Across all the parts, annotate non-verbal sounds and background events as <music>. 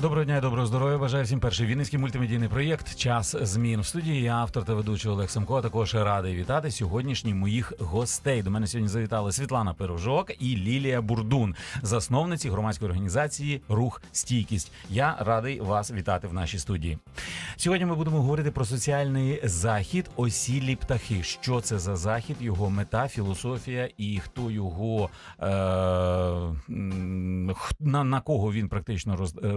Доброго дня і доброго здоров'я. Бажаю всім перший вінницький мультимедійний проєкт Час змін в студії. Я автор та ведучий Олег Семко. а Також радий вітати сьогоднішніх моїх гостей. До мене сьогодні завітали Світлана Пирожок і Лілія Бурдун, засновниці громадської організації Рух Стійкість. Я радий вас вітати в нашій студії. Сьогодні ми будемо говорити про соціальний захід Осілі птахи. Що це за захід, його мета, філософія і хто його е, на, на кого він практично роз, е,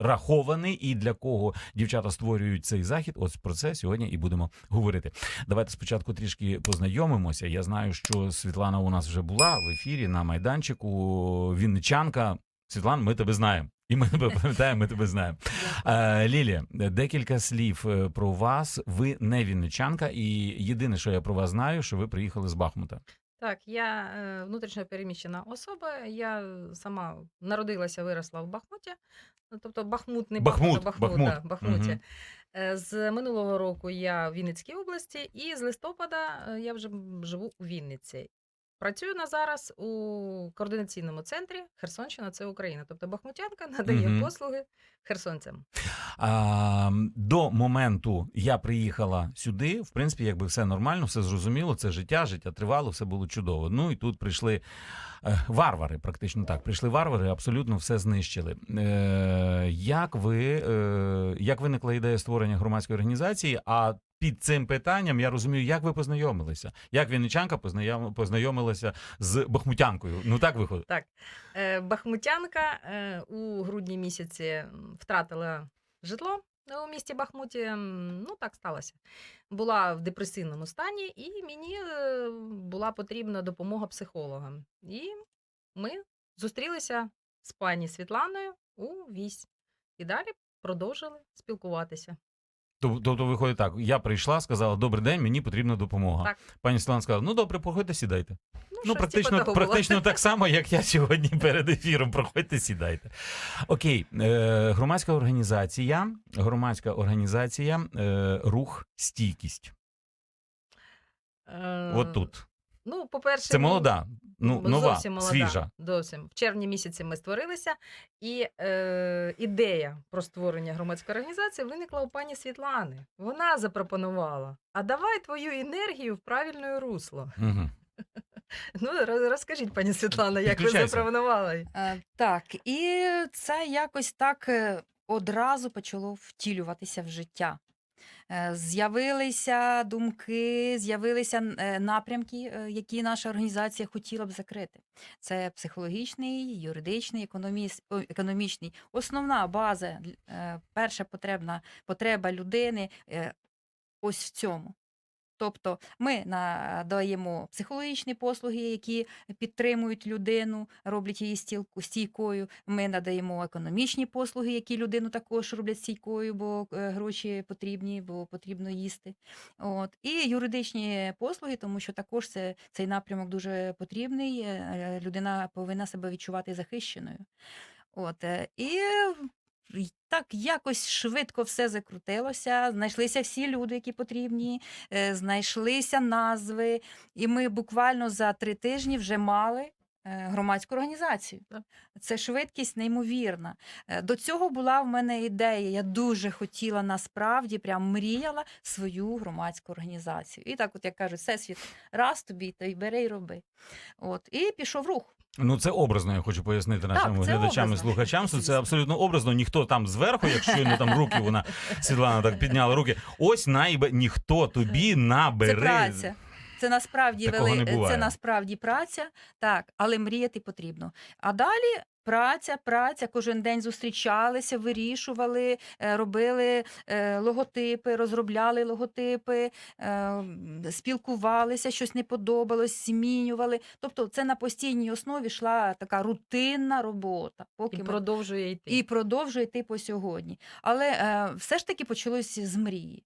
розрахований і для кого дівчата створюють цей захід. От про це сьогодні і будемо говорити. Давайте спочатку трішки познайомимося. Я знаю, що Світлана у нас вже була в ефірі на майданчику. Вінничанка. Світлана, ми тебе знаємо. І ми тебе пам'ятаємо, ми тебе знаємо. Е, Лілія, декілька слів е, про вас. Ви не вінничанка, і єдине, що я про вас знаю, що ви приїхали з Бахмута. Так, я е, внутрішньо переміщена особа. Я сама народилася, виросла в Бахмуті. Ну, Тобто Бахмут не Бахмут, Бахмут, Бахмут. Да, Бахмуті. Мгм. Е, З минулого року я в Вінницькій області, і з листопада е, я вже живу у Вінниці. Працюю на зараз у координаційному центрі Херсонщина це Україна. Тобто Бахмутянка надає Мгм. послуги херсонцям. А, до моменту я приїхала сюди. В принципі, якби все нормально, все зрозуміло. Це життя, життя тривало, все було чудово. Ну і тут прийшли е, варвари, практично так. Прийшли варвари, абсолютно все знищили. Е, як ви е, як виникла ідея створення громадської організації? А під цим питанням я розумію, як ви познайомилися, як вінничанка познайом- познайомилася з бахмутянкою. Ну так виходить. Так, е, Бахмутянка е, у грудні місяці втратила житло е, у місті Бахмуті. Ну, так сталося. Була в депресивному стані, і мені була потрібна допомога психолога. І ми зустрілися з пані Світланою у вісь. І далі продовжили спілкуватися. Тоб- Тобто виходить так: я прийшла, сказала, добрий день, мені потрібна допомога. Так. Пані Світлана сказала, ну добре, проходьте, сідайте. Ну, Ну, практично, типу практично так само, як я сьогодні перед ефіром. Проходьте, сідайте. Окей, е, громадська організація, громадська організація, е, рух стійкість. Е, От тут. Ну, по-перше, Це молода, ну Ми нова, зовсім молода, свіжа. Зовсім. В червні місяці ми створилися, і е, ідея про створення громадської організації виникла у пані Світлани. Вона запропонувала: а давай твою енергію в правильне русло. Угу. <laughs> Ну, розкажіть, пані Світлана, як ви запропонували. Е, Так, і це якось так е, одразу почало втілюватися в життя. Е, З'явилися думки, з'явилися е, напрямки, е, які наша організація хотіла б закрити. Це психологічний, юридичний, економічний. Основна база, перша потребна потреба людини ось в цьому. Тобто ми надаємо психологічні послуги, які підтримують людину, роблять її стійкою. Ми надаємо економічні послуги, які людину також роблять стійкою, бо е, гроші потрібні, бо потрібно їсти. От і юридичні послуги, тому що також це цей напрямок дуже потрібний. е, Людина повинна себе відчувати захищеною. От е, і так якось швидко все закрутилося. Знайшлися всі люди, які потрібні, е, знайшлися назви, і ми буквально за три тижні вже мали. е, Громадську організацію. Це швидкість неймовірна. Е, До цього була в мене ідея. Я дуже хотіла насправді, прям мріяла свою громадську організацію. І так, от як кажуть, всесвіт, раз тобі, то й бери й роби. От, і пішов рух. Ну це образно, я хочу пояснити нашим так, глядачам і слухачам. що Це абсолютно образно. Ніхто там зверху, якщо не там руки, вона Світлана так підняла руки. Ось найбе ніхто тобі набере. Це праця. Це насправді вели... це насправді праця, так, але мріяти потрібно. А далі праця, праця, кожен день зустрічалися, вирішували, е, робили е, логотипи, розробляли логотипи, е, спілкувалися, щось не подобалось, змінювали. Тобто, це на постійній основі йшла така рутинна робота. Поки І ми продовжує йти. і продовжує йти по сьогодні. Але все ж таки почалось з мрії.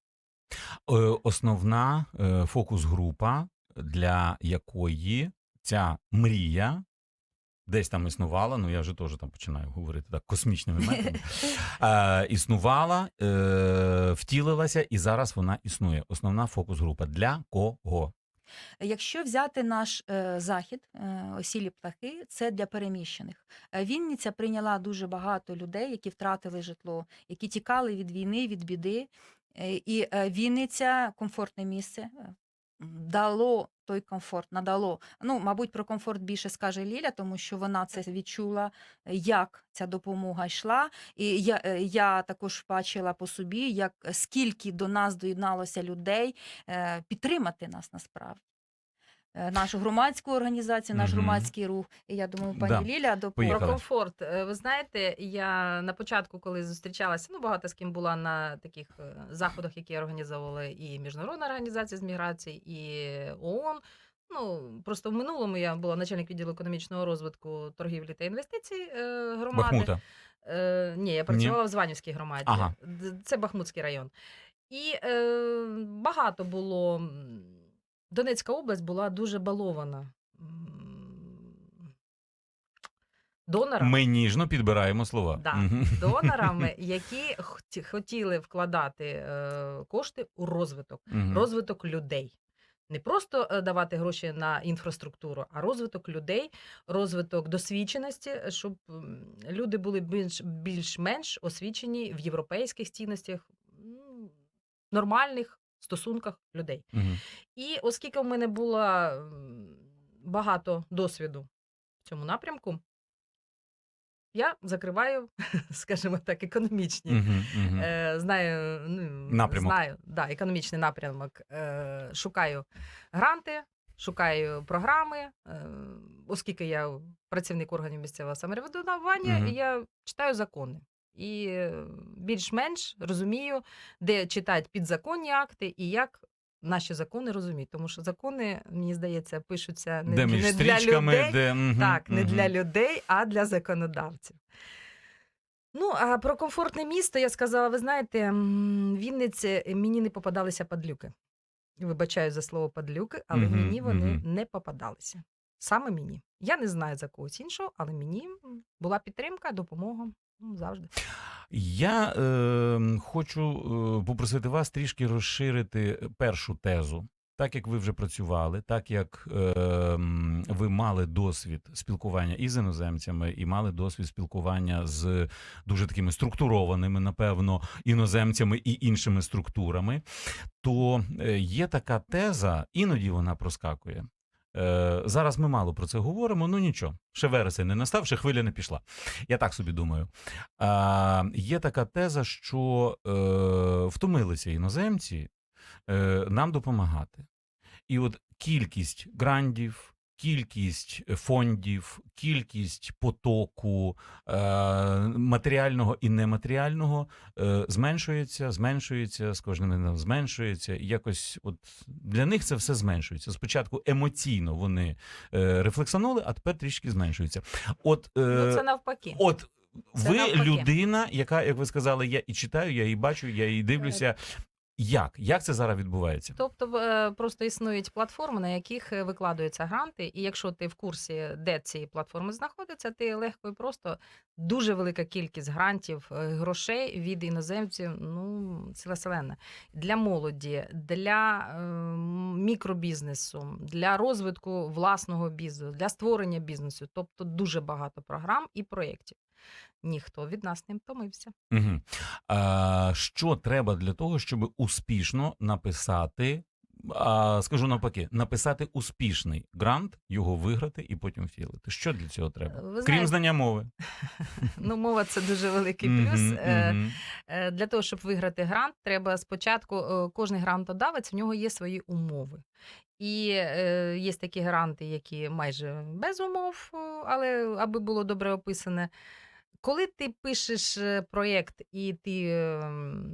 Основна е, фокус-група, для якої ця мрія Десь там існувала, ну я вже теж там починаю говорити так космічними <laughs> методами. Е, існувала, е, втілилася, і зараз вона існує. Основна фокус-група. Для кого? Якщо взяти наш е, захід, е, осілі птахи, це для переміщених. Е, Вінниця прийняла дуже багато людей, які втратили житло, які тікали від війни, від біди. Е, і е, Вінниця комфортне місце. е, Дало той комфорт, надало. Ну, мабуть, про комфорт більше скаже Ліля, тому що вона це відчула, як ця допомога йшла. І я, е, я також бачила по собі, як скільки до нас доєдналося людей е, підтримати нас насправді. Е, Нашу громадську організацію, наш Мгм. громадський рух. І я думаю, пані Да. Ліля допоможе. Поїхали. Про комфорт. Е, Ви знаєте, я на початку, коли зустрічалася, ну багато з ким була на таких е, заходах, які організовували і Міжнародна організація з міграції, і ООН. Ну просто в минулому я була начальник відділу економічного розвитку, торгівлі та інвестицій е, громади. Бахмута. Е, ні, я працювала в Званівській громаді. Ага. Д- Це Бахмутський район. І е, багато було. м, Донецька область була дуже балована. Донорами. Ми ніжно підбираємо слова. Да. <laughs> Донорами, які хотіли вкладати е, кошти у розвиток, розвиток людей. Не просто е, давати гроші на інфраструктуру, а розвиток людей, розвиток досвідченості, щоб люди були більш, більш-менш освічені в європейських цінностях, нормальних стосунках людей. Мгм. І оскільки в мене було багато досвіду в цьому напрямку, я закриваю, <laughs> скажімо так, економічні. Мгм. Е, знаю, ну, Напрямок. знаю, да, економічний напрямок. Е, шукаю гранти, шукаю програми, е, оскільки я працівник органів місцевого самоврядування, Мгм. я читаю закони. І е, більш-менш розумію, де читати підзаконні акти і як наші закони розуміють. Тому що закони, мені здається, пишуться не, де не для людей, де так, не мгм. для людей, а для законодавців. Ну, а про комфортне місто я сказала: ви знаєте, Вінниці мені не попадалися падлюки. Вибачаю за слово падлюки, але Мгм, мені вони мгм. не попадалися. Саме мені. Я не знаю за когось іншого, але мені була підтримка, допомога завжди. Я е, хочу е, попросити вас трішки розширити першу тезу. Так як ви вже працювали, так як е, ви мали досвід спілкування і з іноземцями, і мали досвід спілкування з дуже такими структурованими, напевно, іноземцями і іншими структурами, то е, є така теза, іноді вона проскакує. Е, зараз ми мало про це говоримо. Ну нічого, ще вересень не настав, ще хвиля не пішла. Я так собі думаю. А, є така теза, що е, втомилися іноземці е, нам допомагати. І от кількість грандів, кількість фондів, кількість потоку е, матеріального і нематеріального е, зменшується, зменшується, з кожним днем зменшується. І якось от для них це все зменшується. Спочатку емоційно вони е, рефлексанули, а тепер трішки зменшується. От, Ну, це навпаки. От Це ви навпаки. людина, яка, як ви сказали, я і читаю, я і бачу, я і дивлюся. Як? Як це зараз відбувається? Тобто е, просто існують платформи, на яких е, викладаються гранти, і якщо ти в курсі, де ці платформи знаходяться, ти легко і просто дуже велика кількість грантів, е, грошей від іноземців. Ну, ціла селена. Для молоді, для е, мікробізнесу, для розвитку власного бізнесу, для створення бізнесу. Тобто дуже багато програм і проєктів. Ніхто від нас не втомився. Угу. А, що треба для того, щоб успішно написати? А, скажу навпаки, написати успішний грант, його виграти і потім втілити. Що для цього треба? Ви Крім знаєте, знання мови. <laughs> Ну, мова це дуже великий плюс. Мгм. Е, Для того, щоб виграти грант, треба спочатку е, кожний грантодавець в нього є свої умови. І е, є такі гранти, які майже без умов, але аби було добре описане. Коли ти пишеш е, проєкт і ти, ем,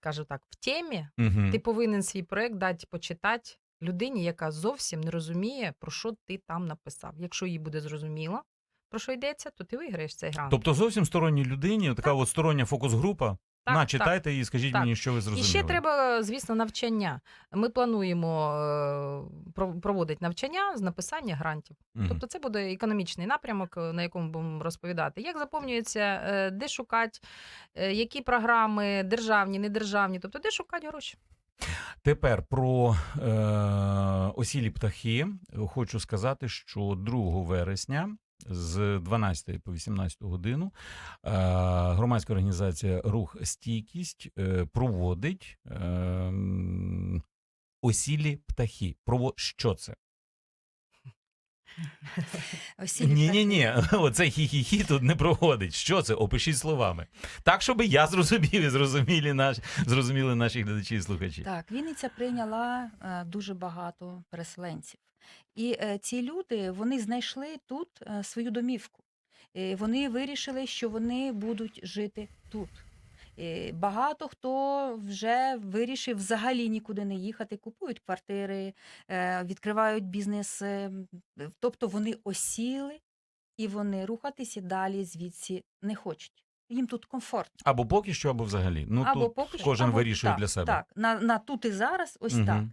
кажу так, в темі, угу. ти повинен свій проєкт дати почитати людині, яка зовсім не розуміє, про що ти там написав. Якщо їй буде зрозуміло, про що йдеться, то ти виграєш цей грант. Тобто зовсім сторонній людині, така от стороння фокус-група, Так, На, так. читайте і скажіть Так. мені, що ви І ще треба, звісно, навчання. Ми плануємо е, проводити навчання з написання грантів. Мгм. Тобто це буде економічний напрямок, е, на якому будемо розповідати, як заповнюється, е, де шукати, е, які програми державні, недержавні, тобто де шукати гроші. Тепер про е, осілі птахи. Хочу сказати, що 2 вересня з 12 по 18 годину е, громадська організація Рух Стійкість е, проводить е, осілі птахи. Прово... Що це? <laughs> Ні, ні, ні, <laughs> оце хі-хі-хі тут не проводить. Що це? Опишіть словами. Так, щоб я зрозумів і зрозуміли наші, зрозуміли наші глядачі і слухачі. Так, Вінниця прийняла е, дуже багато переселенців. І е, ці люди вони знайшли тут е, свою домівку. Е, Вони вирішили, що вони будуть жити тут. Багато хто вже вирішив взагалі нікуди не їхати, купують квартири, відкривають бізнес. Тобто вони осіли і вони рухатися далі звідси не хочуть. Їм тут комфортно. Або поки що, або взагалі. Ну або тут поки що, кожен або- вирішує так, для себе. Так, на, на тут і зараз ось Мгм. так.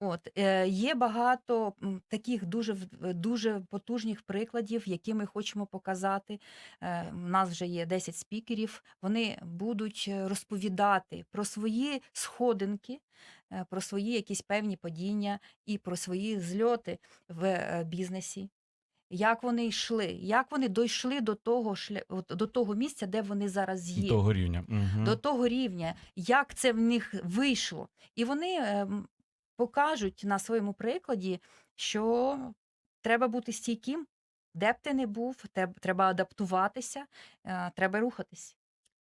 От е, є багато таких дуже дуже потужних прикладів, які ми хочемо показати. Е, у нас вже є 10 спікерів. Вони будуть е, розповідати про свої сходинки, е, про свої якісь певні падіння і про свої зльоти в е, бізнесі. Як вони йшли, як вони дійшли до того шля... до того місця, де вони зараз є Того рівня. Мгм. до того рівня, як це в них вийшло. І вони ем, покажуть на своєму прикладі, що треба бути стійким, де б ти не був, теб- треба адаптуватися, е, треба рухатись.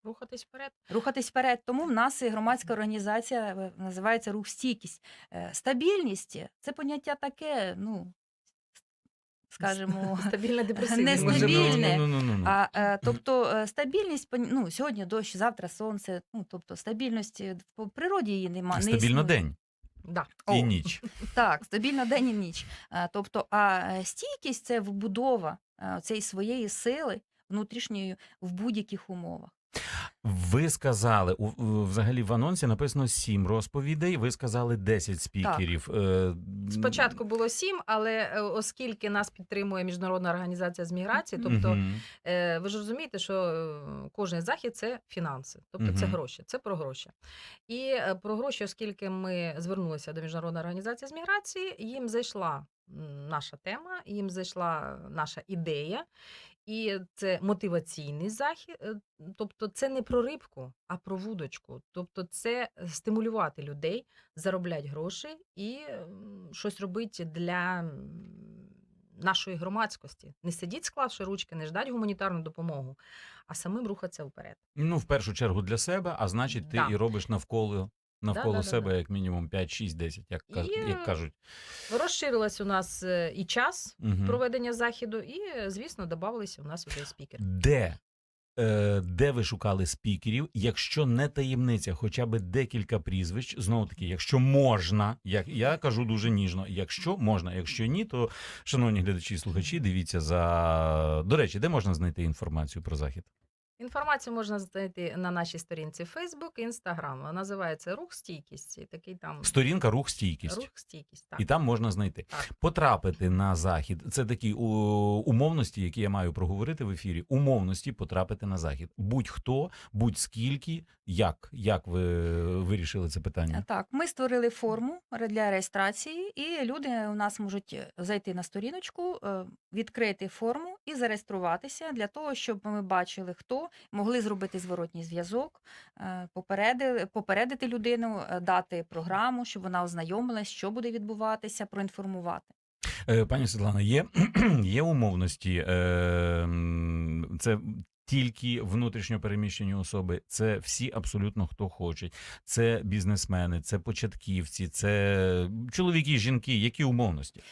Рухатись вперед. Рухатись вперед. Тому в нас і громадська організація е, називається рух стійкість. Е, Стабільність це поняття таке, ну скажімо, Стабільне депресивне. Не може бути. стабільне. Ну, ну, ну, ну, ну. А, е, тобто е, стабільність ну, сьогодні дощ, завтра сонце. Ну тобто стабільності в природі її немає. Стабільно існує. день Да. і О, ніч. <laughs> Так, стабільно день і ніч. Е, Тобто, а стійкість це вбудова цієї своєї сили внутрішньої в будь-яких умовах. Ви сказали, у- взагалі в анонсі написано 7 розповідей, ви сказали 10 спікерів. Е, Спочатку було сім, але е, оскільки нас підтримує міжнародна організація з міграції, тобто. Е, Ви ж розумієте, що кожен захід це фінанси, тобто це гроші, це про гроші. І про гроші, оскільки ми звернулися до міжнародної організації з міграції, їм зайшла наша тема, їм зайшла наша ідея. І це мотиваційний захід, е, тобто це не про рибку, а про вудочку. Тобто це стимулювати людей, заробляти гроші і щось робити для нашої громадськості. Не сидіть, склавши ручки, не ждать гуманітарну допомогу, а самим рухатися вперед. Ну, в першу чергу для себе, а значить, ти Да. і робиш навколо. Навколо Да-да-да-да. себе як мінімум 5, 6, 10, як, І, як кажуть. Розширилась у нас е, і час Мгм. проведення заходу, і, е, звісно, додавалися у нас вже спікери. Де, е, де ви шукали спікерів, якщо не таємниця, хоча б декілька прізвищ, знову таки, якщо можна, як я кажу дуже ніжно, якщо можна, якщо ні, то шановні глядачі і слухачі, дивіться за до речі, де можна знайти інформацію про захід? Інформацію можна знайти на нашій сторінці Facebook і Instagram. Називається Рух стійкість. І такий там Сторінка рух стійкість. рух стійкість. Так. І там можна знайти. Так. Потрапити на захід. Це такі у, умовності, які я маю проговорити в ефірі. Умовності потрапити на захід. Будь-хто, будь-скільки, як, як ви вирішили це питання? Так, ми створили форму ре- для реєстрації, і люди у нас можуть е, зайти на сторіночку, е, відкрити форму і зареєструватися для того, щоб ми бачили, хто могли зробити зворотній зв'язок, е, попередили, попередити людину, е, дати програму, щоб вона ознайомилась, що буде відбуватися, проінформувати. Е, Пані Світлана, є, <clears throat> є умовності. Це тільки внутрішньо переміщені особи, це всі абсолютно хто хоче. Це бізнесмени, це початківці, це чоловіки, жінки. Які умовності?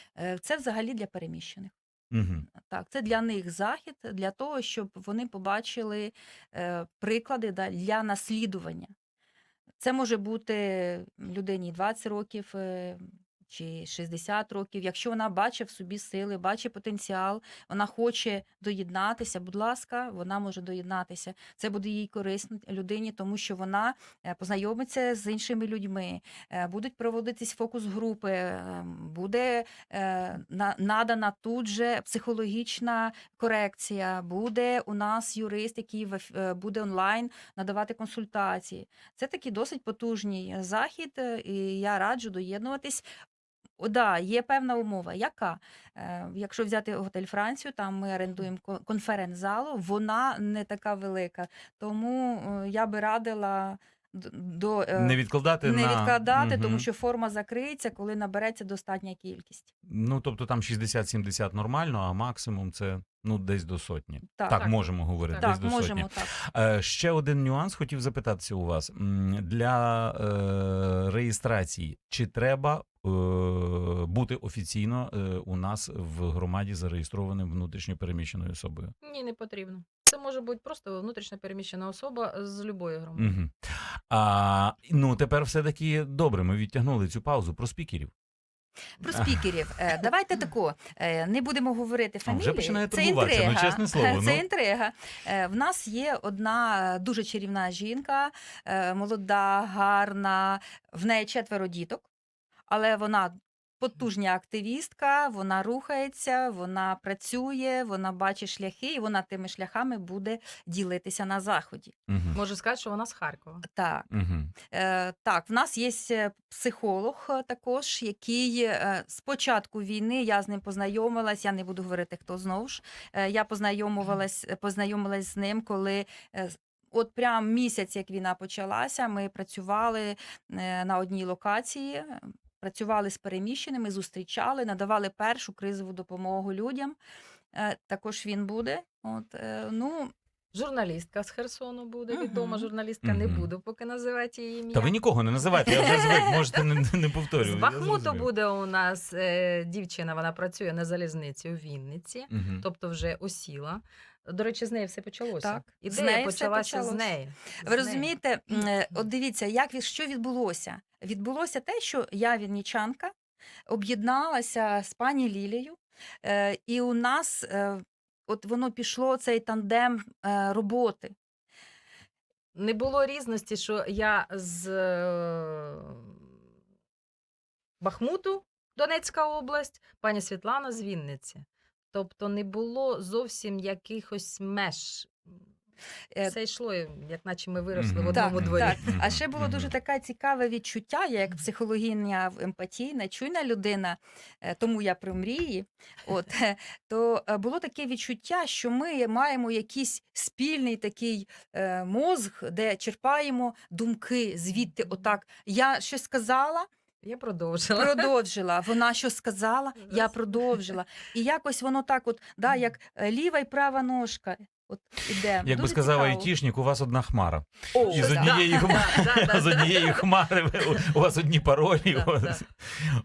Це взагалі для переміщених. Угу. Так, це для них захід, для того, щоб вони побачили е, приклади да, для наслідування. Це може бути людині 20 років, е, чи 60 років. Якщо вона бачить в собі сили, бачить потенціал, вона хоче доєднатися. Будь ласка, вона може доєднатися. Це буде їй корисно людині, тому що вона е, познайомиться з іншими людьми. е, Будуть проводитись фокус-групи, е, буде е, на- надана тут же психологічна корекція. Буде у нас юрист, який буде онлайн надавати консультації. Це такий досить потужний захід, і я раджу доєднуватись. О, да, є певна умова. Яка? Е, якщо взяти готель Францію, там ми орендуємо конференц-залу, вона не така велика. Тому е, я би радила до е, Не відкладати не на... відкладати, угу. тому що форма закриється, коли набереться достатня кількість. Ну, тобто там 60-70 нормально, а максимум це ну десь до сотні. Так, Так, Так. можемо говорити. Так, десь так до можемо сотні. так. Е, ще один нюанс хотів запитатися у вас для е, реєстрації. Чи треба е, бути офіційно е, у нас в громаді зареєстрованим внутрішньо переміщеною особою? Ні, не потрібно. Це може бути просто внутрішньо переміщена особа з любої громади. Угу. А, ну тепер все таки добре. Ми відтягнули цю паузу про спікерів. Про спікерів. Е, Давайте тако. е, Не будемо говорити А, фамілії. вже починає Це турбуватися, ну, інтрига. чесне слово, Це ну. інтрига. Е, В нас є одна е, дуже чарівна жінка, е, молода, гарна. В неї четверо діток, але вона. Потужня активістка, вона рухається, вона працює, вона бачить шляхи, і вона тими шляхами буде ділитися на заході. Угу. Можу сказати, що вона з Харкова. Так, Угу. Е, так, в нас є е, психолог е, також, який е, з початку війни я з ним познайомилась. Я не буду говорити, хто знову ж. Е, я познайомилась, познайомилась з ним, коли. е, От прям місяць, як війна почалася, ми працювали е, на одній локації, е, працювали з переміщеними, зустрічали, надавали першу кризову допомогу людям. Е, Також він буде. От, е, ну, Журналістка з Херсону буде, відома журналістка. Не буду поки називати її ім'я. Та ви нікого не називайте, я вже звик, <laughs> можете не, не повторювати. я Бахмуту буде у нас е, дівчина, вона працює на залізниці у Вінниці, Мгм. тобто вже осіла. До речі, з неї все почалося. Так, з Ідея неї все почалася з неї. Ви неї. розумієте, е, от дивіться, як що відбулося? Відбулося те, що я вінничанка об'єдналася з пані Лілією, е, і у нас е, от воно пішло цей тандем е, роботи. Не було різності, що я з Бахмуту, Донецька область, пані Світлана з Вінниці. Тобто не було зовсім якихось меж. Е, Все йшло, як наче ми виросли в Так, одному дворі. так. А ще було дуже таке цікаве відчуття, я як психологиня емпатійна, чуйна людина, е, тому я про мрії. От е, <laughs> то е, було таке відчуття, що ми маємо якийсь спільний такий е, мозг, де черпаємо думки звідти. Отак я щось сказала, Я продовжила. продовжила. Вона що сказала, я продовжила. І якось воно так, от да, як е, ліва і права ножка. От іде. Як би сказав цікаво. айтішник, у вас одна хмара. О, І з да. однієї хмари, да, да, з да. однієї хмари ви- у- вас одні паролі. Да, у вас-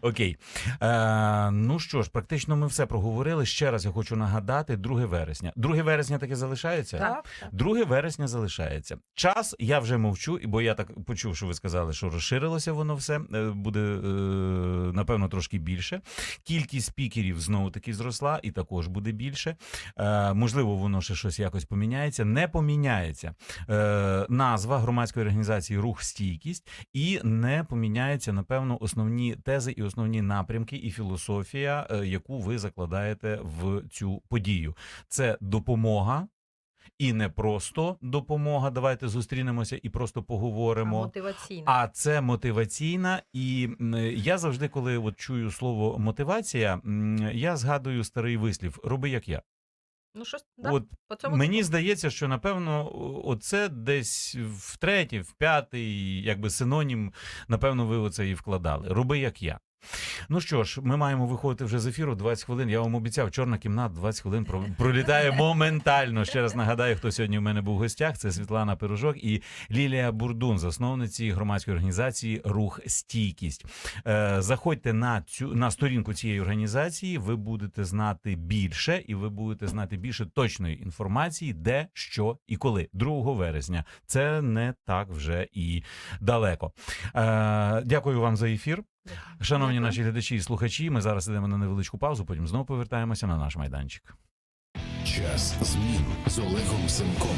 Окей. Е, ну що ж, практично ми все проговорили. Ще раз я хочу нагадати: 2 вересня. 2 вересня таки залишається? Так, так. 2 вересня залишається. Час я вже мовчу, бо я так почув, що ви сказали, що розширилося воно все. е, Буде е, напевно трошки більше. Кількість спікерів знову таки зросла, і також буде більше. Е, можливо, воно ще щось якось поміняється. Не поміняється е, назва громадської організації Рух стійкість і не поміняється, напевно, основні тези і основні напрямки, і філософія, е, яку ви закладаєте в цю подію. Це допомога. І не просто допомога. Давайте зустрінемося і просто А поговоримо. мотиваційна. А це мотиваційна, і я завжди, коли от чую слово мотивація, я згадую старий вислів: роби як я. Ну, щось, да, От по цьому мені типу. здається, що напевно, оце десь в третій, в п'ятий, якби синонім, напевно, ви оце і вкладали. Роби як я. Ну що ж, ми маємо виходити вже з ефіру 20 хвилин. Я вам обіцяв, чорна кімната 20 хвилин <laughs> пролітає моментально. Ще раз нагадаю, хто сьогодні в мене був в гостях. Це Світлана Пирожок і Лілія Бурдун, засновниці громадської організації Рух Стійкість. Е, заходьте на цю на сторінку цієї організації. Ви будете знати більше, і ви будете знати більше точної інформації, де, що і коли. 2 вересня. Це не так вже і далеко. Е, дякую вам за ефір. Шановні наші глядачі і слухачі, ми зараз йдемо на невеличку паузу, потім знову повертаємося на наш майданчик. Час змін з Олегом Семком.